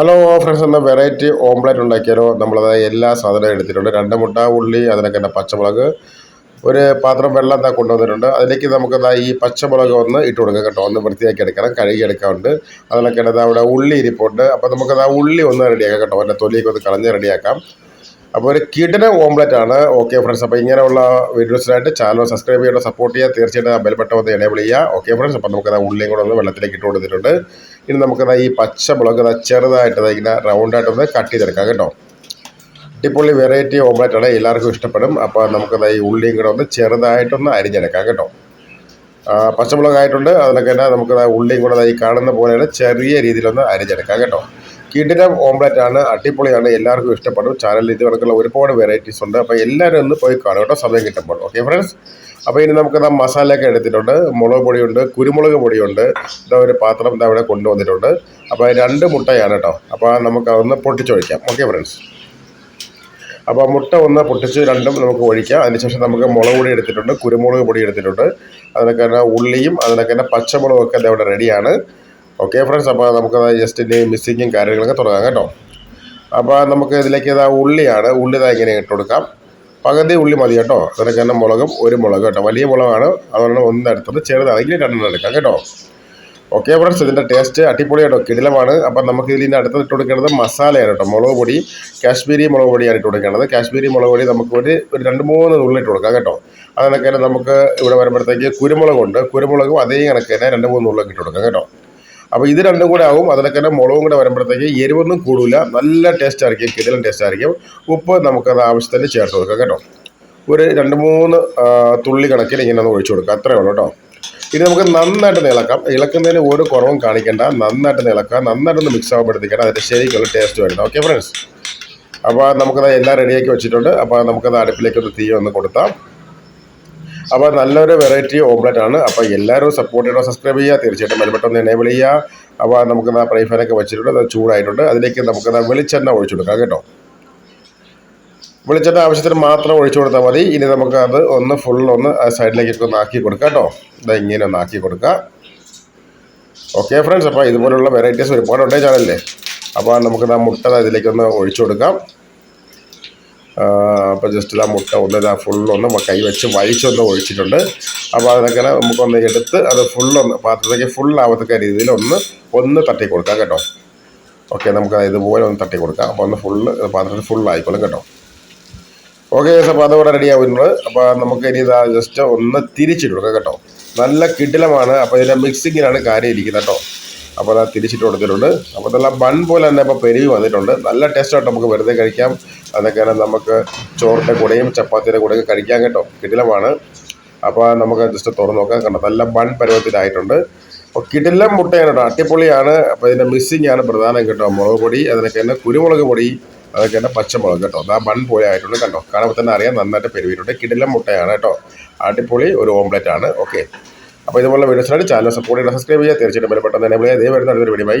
Hello friends എന്ന variety omelette ഉണ്ടാക്കിയാലോ? നമ്മളത് എല്ലാ സാധനവും എടുത്തിട്ടുണ്ട്. രണ്ട് മുട്ട ഉള്ളി അതിനൊക്കെ തന്നെ പച്ചമുളക്. ഒരു പാത്രം വെള്ളം എന്താ കൊണ്ടുവന്നിട്ടുണ്ട്. അതിലേക്ക് നമുക്ക് ദാ ഈ പച്ചമുളക് ഒന്ന് ഇട്ട് കൊടുക്കാം കേട്ടോ. ഒന്ന് വൃത്തിയാക്കി എടുക്കണം കഴുകി എടുക്കാറുണ്ട് അതിനൊക്കെ അവിടെ ഉള്ളി ഇരിപ്പുണ്ട്. അപ്പോൾ നമുക്ക് ആ ഉള്ളി ഒന്ന് റെഡിയാക്കാം കേട്ടോ. അതിന്റെ തൊലിയൊക്കെ ഒന്ന് കളഞ്ഞ് റെഡിയാക്കാം അപ്പോൾ ഒരു കിടന ഓംലെറ്റ് ആണ്. ഓക്കെ ഫ്രണ്ട്സ് അപ്പോൾ ഇങ്ങനെയുള്ള വീഡിയോസിനായിട്ട് ചാനൽ സബ്സ്ക്രൈബ് ചെയ്യുക സപ്പോർട്ട് ചെയ്യുക. തീർച്ചയായിട്ടും ആ ബെൽബട്ടൺ ഒന്ന് എനേബിൾ ചെയ്യുക. ഓക്കെ ഫ്രണ്ട്സ് അപ്പോൾ നമുക്ക് ഉള്ളിയും കൂടെ ഒന്ന് വെള്ളത്തിലേക്ക് ഇട്ട് കൊടുത്തിട്ടുണ്ട്. ഇനി നമുക്ക് ഈ പച്ച മുളക് ചെറുതായിട്ട് ഇങ്ങനെ റൗണ്ടായിട്ട് ഒന്ന് കട്ട് ചെയ്തെടുക്കാം കേട്ടോ. അടിപൊളി വെറൈറ്റി ഓംലെറ്റ് ആണ്. എല്ലാവർക്കും ഇഷ്ടപ്പെടും. അപ്പോൾ നമുക്ക് ഈ ഉള്ളിയും കൂടെ ഒന്ന് ചെറുതായിട്ടൊന്ന് അരിഞ്ഞെടുക്കാം കേട്ടോ. പച്ചമുളകായിട്ടുണ്ട്. അതിനൊക്കെ തന്നെ നമുക്ക് ഉള്ളിയും കൂടെ ഈ കാണുന്ന പോലെയാണ് ചെറിയ രീതിയിലൊന്ന് അരിഞ്ഞെടുക്കാം കേട്ടോ. കിടിലം ഓംലെറ്റ് ആണ് അടിപൊളിയാണ് എല്ലാവർക്കും ഇഷ്ടപ്പെടും. ചാനലിൽ ഇത് കണക്കുള്ള ഒരുപാട് വെറൈറ്റീസ് ഉണ്ട്. അപ്പോൾ എല്ലാവരും ഒന്ന് പോയി കാണും കേട്ടോ സമയം കിട്ടുമ്പോൾ. ഓക്കെ ഫ്രണ്ട്സ് അപ്പോൾ ഇനി നമുക്ക് ദാ മസാലയൊക്കെ എടുത്തിട്ടുണ്ട്. മുളക് പൊടിയുണ്ട് കുരുമുളക് പൊടിയുണ്ട്. ഇതാ ഒരു പാത്രം ഇതാ ഇവിടെ കൊണ്ടുവന്നിട്ടുണ്ട്. അപ്പോൾ രണ്ട് മുട്ടയാണ് കേട്ടോ. അപ്പോൾ നമുക്ക് അതൊന്ന് പൊട്ടിച്ചൊഴിക്കാം. ഓക്കെ ഫ്രണ്ട്സ് അപ്പോൾ മുട്ട ഒന്ന് പൊട്ടിച്ച് രണ്ടും നമുക്ക് ഒഴിക്കാം. അതിനുശേഷം നമുക്ക് മുളക് പൊടി എടുത്തിട്ടുണ്ട് കുരുമുളക് പൊടി എടുത്തിട്ടുണ്ട്. അതിനൊക്കെ ഉള്ളിയും അതിനൊക്കെ തന്നെ പച്ചമുളകും ഒക്കെ ഇവിടെ റെഡിയാണ് ഓക്കെ ഫ്രണ്ട്സ് അപ്പോൾ നമുക്ക് ജസ്റ്റ് ഇതിന്റെ മിസ്സിങ്ങും കാര്യങ്ങളൊക്കെ തുടങ്ങാം കേട്ടോ. അപ്പോൾ നമുക്ക് ഇതിലേക്ക് ഇതാ ഉള്ളിയാണ്. ഉള്ളി ഇതാ ഇങ്ങനെ ഇട്ട് കൊടുക്കാം. പകുതി ഉള്ളി മതി കേട്ടോ. അതിനൊക്കെ തന്നെ മുളകും ഒരു മുളക് കേട്ടോ. വലിയ മുളകാണ്. അതുകൊണ്ട് ഒന്ന് എടുത്തിട്ട് ചെറുതാണെങ്കിൽ രണ്ടെണ്ണം എടുക്കാം കേട്ടോ. ഓക്കെ ഫ്രണ്ട്സ് ഇതിന്റെ ടേസ്റ്റ് അടിപൊളിയാട്ടോ കിടിലമാണ്. അപ്പം നമുക്ക് ഇതിന്റെ അടുത്ത് ഇട്ട് കൊടുക്കേണ്ടത് മസാലയാണ് കേട്ടോ. മുളക് പൊടി കാശ്മീരി മുളക് പൊടിയാണ് ഇട്ട് കൊടുക്കേണ്ടത്. കാശ്മീരി മുളക് പൊടി നമുക്ക് ഒരു ഒരു രണ്ട് മൂന്ന് ഉള്ളി ഇട്ട് കൊടുക്കാം കേട്ടോ. അതിനൊക്കെ നമുക്ക് ഇവിടെ വരുമ്പോഴത്തേക്ക് കുരുമുളകുണ്ട്. കുരുമുളകും അതേ കണക്ക് രണ്ട് മൂന്ന് നുള്ളൊക്കെ ഇട്ട് കൊടുക്കാം കേട്ടോ. അപ്പോൾ ഇത് രണ്ടും കൂടെ ആവും അതിലൊക്കെ തന്നെ മുളകും കൂടെ വരുമ്പോഴത്തേക്ക് എരിവൊന്നും കൂടില്ല നല്ല ടേസ്റ്റ് ആയിരിക്കും. കിടിലൻ ടേസ്റ്റ് ആയിരിക്കും. ഉപ്പ് നമുക്കത് ആവശ്യത്തിന് ചേർത്ത് കൊടുക്കാം കേട്ടോ. ഒരു രണ്ട് മൂന്ന് തുള്ളി കണക്കിൽ ഇങ്ങനെ ഒന്ന് ഒഴിച്ചു കൊടുക്കുക അത്രേ ഉള്ളൂ കേട്ടോ. ഇനി നമുക്ക് നന്നായിട്ട് ഇളക്കാം. ഇളക്കുന്നതിന് ഒരു കുറവും കാണിക്കേണ്ട. നന്നായിട്ട് ഇളക്കാം നന്നായിട്ടൊന്ന് മിക്സ് ആകുമ്പോഴത്തേക്കാണ് അതിന്റെ ശരിക്കുള്ള ടേസ്റ്റ് വരുന്നത്. ഓക്കെ ഫ്രണ്ട്സ് അപ്പോൾ നമുക്കത് എല്ലാം റെഡിയാക്കി വെച്ചിട്ടുണ്ട്. അപ്പോൾ നമുക്കത് അടുപ്പിലേക്ക് ഒന്ന് തീ ഒന്ന് കൊടുത്താം. അപ്പോൾ നല്ലൊരു വെറൈറ്റി ഓംലെറ്റ് ആണ്. അപ്പോൾ എല്ലാവരും സപ്പോർട്ട് ചെയ്യണം സബ്സ്ക്രൈബ് ചെയ്യുക. തീർച്ചയായിട്ടും മെൽബട്ടൊന്ന് എനേബിൾ ചെയ്യുക. അപ്പോൾ നമുക്ക് ആ പ്രൈഫാനൊക്കെ വെച്ചിട്ടുണ്ട്. അത് ചൂടായിട്ടുണ്ട്. അതിലേക്ക് നമുക്ക് വെളിച്ചെണ്ണ ഒഴിച്ചു കൊടുക്കാം കേട്ടോ. വെളിച്ചെണ്ണ ആവശ്യത്തിന് മാത്രം ഒഴിച്ചു കൊടുത്താൽ മതി. ഇനി നമുക്ക് അത് ഒന്ന് ഫുൾ ഒന്ന് സൈഡിലേക്ക് ഒന്ന് ആക്കി കൊടുക്കാം കേട്ടോ. ഇതാ ഇങ്ങനെ ഒന്ന് ആക്കി കൊടുക്കുക ഓക്കെ ഫ്രണ്ട്സ് അപ്പോൾ ഇതുപോലുള്ള വെറൈറ്റീസ് ഒരുപാട് ഉണ്ടേ ചാനലില്ലേ അപ്പോൾ നമുക്ക് ആ മുട്ട ഇതിലേക്ക് ഇതിലേക്കൊന്ന് ഒഴിച്ചു കൊടുക്കാം. അപ്പോൾ ജസ്റ്റ് ഇതാ മുട്ട ഒന്ന് ഇതാ ഫുള്ളൊന്ന് കൈ വെച്ച് വലിച്ചൊന്ന് ഒഴിച്ചിട്ടുണ്ട്. അപ്പോൾ അതൊക്കെ നമുക്കൊന്ന് എടുത്ത് അത് ഫുള്ളൊന്ന് പാത്രത്തേക്ക് ഫുള്ളാവത്തക്ക രീതിയിൽ ഒന്ന് ഒന്ന് തട്ടി കൊടുക്കാം കേട്ടോ. ഓക്കെ നമുക്ക് ഇതുപോലെ ഒന്ന് തട്ടി കൊടുക്കാം. അപ്പോൾ ഒന്ന് ഫുള്ള് പാത്രത്തിൽ ഫുള്ളായിക്കോളും കേട്ടോ. ഓക്കെ അപ്പോൾ അതോടെ റെഡി ആവുന്നത്. അപ്പോൾ നമുക്ക് ഇനി ഇതാ ജസ്റ്റ് ഒന്ന് തിരിച്ചിട്ട് കൊടുക്കാം കേട്ടോ. നല്ല കിടിലമാണ്. അപ്പോൾ ഇതിന്റെ മിക്സിങ്ങിനാണ് കാര്യം ഇരിക്കുന്നത് കേട്ടോ. അപ്പോൾ അത് തിരിച്ചിട്ട് കൊടുത്തിട്ടുണ്ട്. അപ്പോൾ നല്ല ബൺ പോലെ തന്നെ ഇപ്പോൾ പെരുവി വന്നിട്ടുണ്ട്. നല്ല ടേസ്റ്റായിട്ട് നമുക്ക് വെറുതെ കഴിക്കാം. അതൊക്കെ നമുക്ക് ചോറിന്റെ കൂടെയും ചപ്പാത്തിയുടെ കൂടെയൊക്കെ കഴിക്കാം കേട്ടോ. കിടിലമാണ്. അപ്പോൾ നമുക്ക് ജസ്റ്റ് തുറന്ന് നോക്കാം. കണ്ടോ? നല്ല ബൺ പരുവത്തിലായിട്ടുണ്ട്. അപ്പോൾ കിടിലം മുട്ടയാണ് കേട്ടോ. അട്ടിപ്പൊളിയാണ് അപ്പോൾ ഇതിന്റെ മിസ്സിങ് ആണ് പ്രധാനം കേട്ടോ. മുളക് പൊടി അതിനൊക്കെ തന്നെ കുരുമുളക് പൊടി അതൊക്കെ തന്നെ പച്ചമുളക് കേട്ടോ. ആ ബൺ പോലെ ആയിട്ടുണ്ട് കണ്ടോ? കാണുമ്പോൾ തന്നെ അറിയാം നന്നായിട്ട് പെരുവിയിട്ടുണ്ട് കിടിലം മുട്ടയാണ് കേട്ടോ. അടിപൊളി ഒരു ഓംലെറ്റ് ആണ്. ഓക്കെ അപ്പോൾ ഇതുപോലുള്ള വീഡിയോസിനായിട്ട് ചാനൽ സപ്പോർട്ട് ചെയ്യുക സബ്സ്ക്രൈബ് ചെയ്യുക തീർച്ചയായിട്ടും ബലപ്പെട്ടെന്ന് വിളിയാൽ ഇതേ വരുന്ന അടുത്തൊരു വീഡിയോ ബൈ